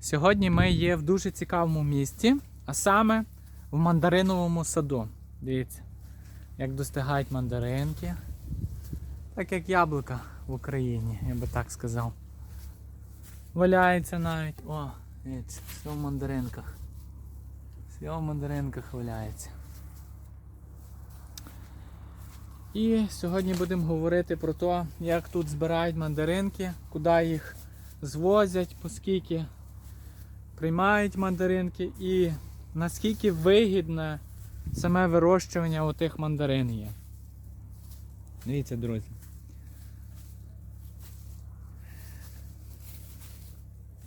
Сьогодні ми є в дуже цікавому місці, а саме в мандариновому саду. Дивіться, як достигають мандаринки. Так як яблука в Україні, я би так сказав. Валяється навіть. О, дивіться, все в мандаринках. Все в мандаринках валяється. І сьогодні будемо говорити про те, як тут збирають мандаринки, куди їх звозять, поскільки приймають мандаринки і наскільки вигідне саме вирощування отих мандарин є. Дивіться, друзі.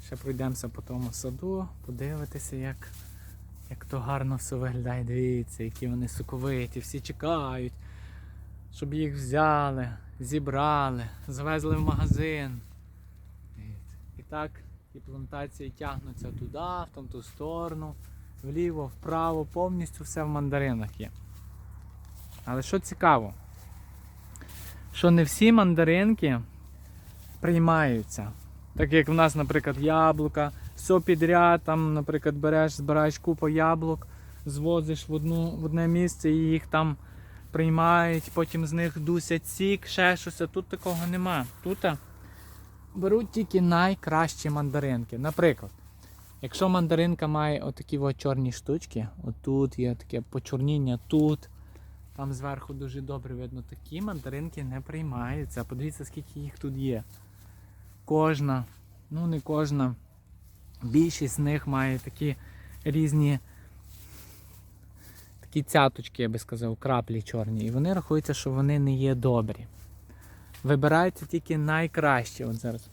Ще пройдемося по тому саду, подивитися, як, як то гарно все виглядає. Дивіться, які вони соковиті, всі чекають, щоб їх взяли, зібрали, завезли в магазин. Дивіться. І так і плантації тягнуться туди, в там ту сторону, вліво, вправо, повністю все в мандаринах є. Але що цікаво, що не всі мандаринки приймаються. Так як в нас, наприклад, яблука, все підряд, там, наприклад, береш, збираєш купу яблук, звозиш в, одну, в одне місце і їх там приймають, потім з них дусять сік, ще щось. Тут такого нема. Тут беруть тільки найкращі мандаринки. Наприклад, якщо мандаринка має отакі от чорні штучки, отут є таке почорніння тут. Там зверху дуже добре видно, такі мандаринки не приймаються. Подивіться, скільки їх тут є. Кожна, ну не кожна, більшість з них має такі різні такі цяточки, я би сказав, краплі чорні. І вони рахуються, що вони не є добрі. Вибираються тільки найкращі. От зараз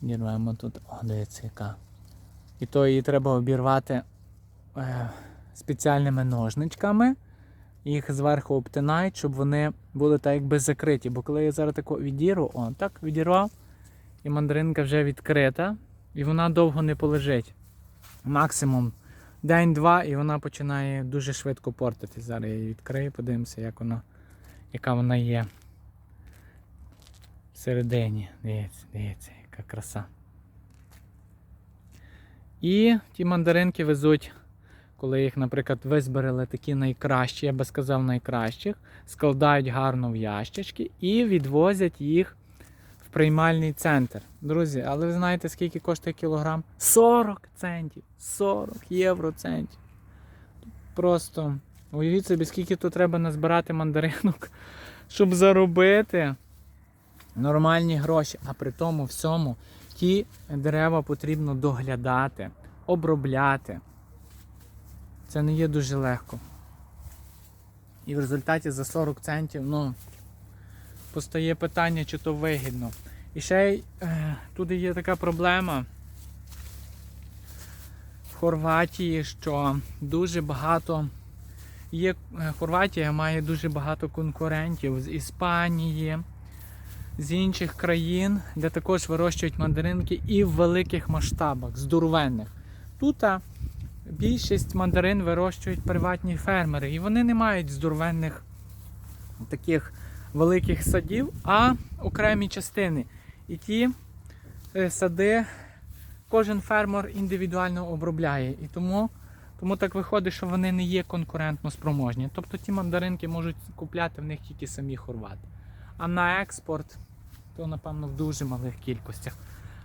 дірвемо тут. О, дивіться, яка. І то її треба обірвати е, спеціальними ножничками. Їх зверху обтинають, щоб вони були так якби закриті. Бо коли я зараз таку відірву, о, так відірвав, і мандаринка вже відкрита, і вона довго не полежить. Максимум день-два, і вона починає дуже швидко портитись. Зараз я її відкрию, подивимося, як вона, яка вона є. Всередині. Дивіться, дивіться, яка краса. І ті мандаринки везуть, коли їх, наприклад, визбирали такі найкращі, я би сказав, найкращих, складають гарно в ящички і відвозять їх в приймальний центр. Друзі, але ви знаєте, скільки коштує кілограм? 40 центів. 40 євро центів. Просто уявіть собі, скільки тут треба назбирати мандаринок, щоб заробити нормальні гроші. А при тому всьому ті дерева потрібно доглядати, обробляти. Це не є дуже легко. І в результаті за 40 центів, ну, постає питання, чи то вигідно. І ще й е, тут є така проблема в Хорватії, що дуже багато є. е, Хорватія має дуже багато конкурентів з Іспанії, з інших країн, де також вирощують мандаринки і в великих масштабах, здоровенних. Тут більшість мандарин вирощують приватні фермери, і вони не мають здоровенних таких великих садів, а окремі частини. І ті е, сади кожен фермер індивідуально обробляє. І тому, тому так виходить, що вони не є конкурентно спроможні. Тобто ті мандаринки можуть купляти в них тільки самі хорвати. А на експорт, то напевно в дуже малих кількостях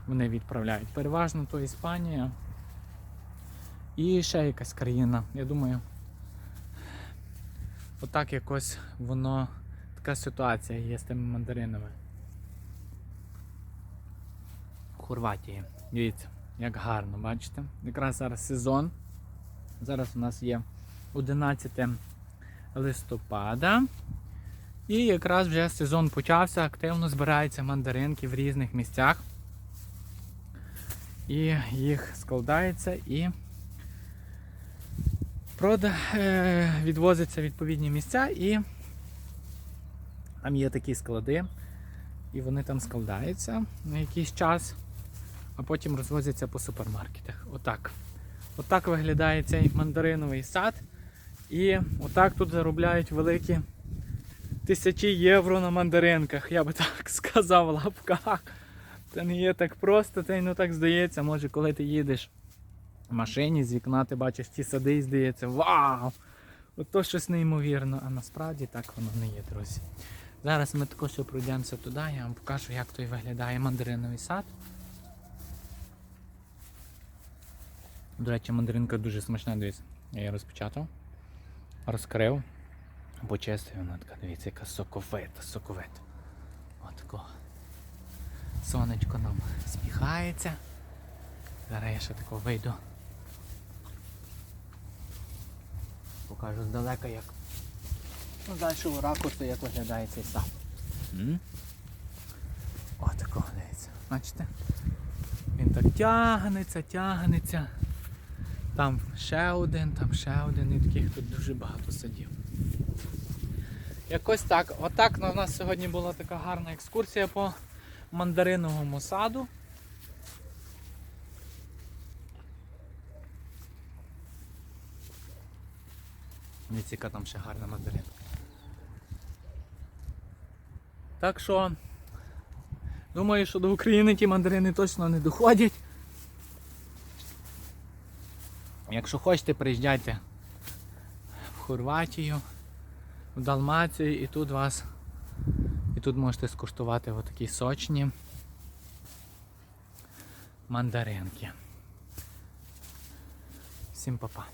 вони відправляють. Переважно то Іспанія і ще якась країна. Я думаю, отак якось воно, така ситуація є з тими мандаринами. Хорватії. Дивіться, як гарно, бачите? Якраз зараз сезон. Зараз у нас є 11 листопада. І якраз вже сезон почався, активно збираються мандаринки в різних місцях. І їх складається і прода... е, відвозиться в відповідні місця і там є такі склади, і вони там складаються на якийсь час, а потім розвозяться по супермаркетах. Отак. Отак виглядає цей мандариновий сад. І отак тут заробляють великі тисячі євро на мандаринках, я би так сказав в лапках. Це не є так просто, це й ну так здається. Може, коли ти їдеш в машині з вікна, ти бачиш ті сади і здається, вау! Ото щось неймовірно, а насправді так воно не є, друзі. Зараз ми також пройдемося туди, я вам покажу, як той виглядає мандариновий сад. До речі, мандаринка дуже смачна, дивіться. Я її розпечатав, розкрив, почистив, вона така, дивіться, яка соковита, соковита. Отако. Сонечко нам сміхається. Зараз я ще тако вийду. Покажу здалека, як ну, далі у ракурсу, як виглядає цей сад. М? Отако, дивіться. Бачите? Він так тягнеться, тягнеться. Там ще один, там ще один, і таких тут дуже багато садів. Якось так. Отак у нас сьогодні була така гарна екскурсія по мандариновому саду. Яка там ще гарна мандаринка. Так що, думаю, що до України ті мандарини точно не доходять. Якщо хочете, приїжджайте в Хорватію, в Далмацію і тут вас і тут можете скуштувати отакі сочні мандаринки. Всім па-па.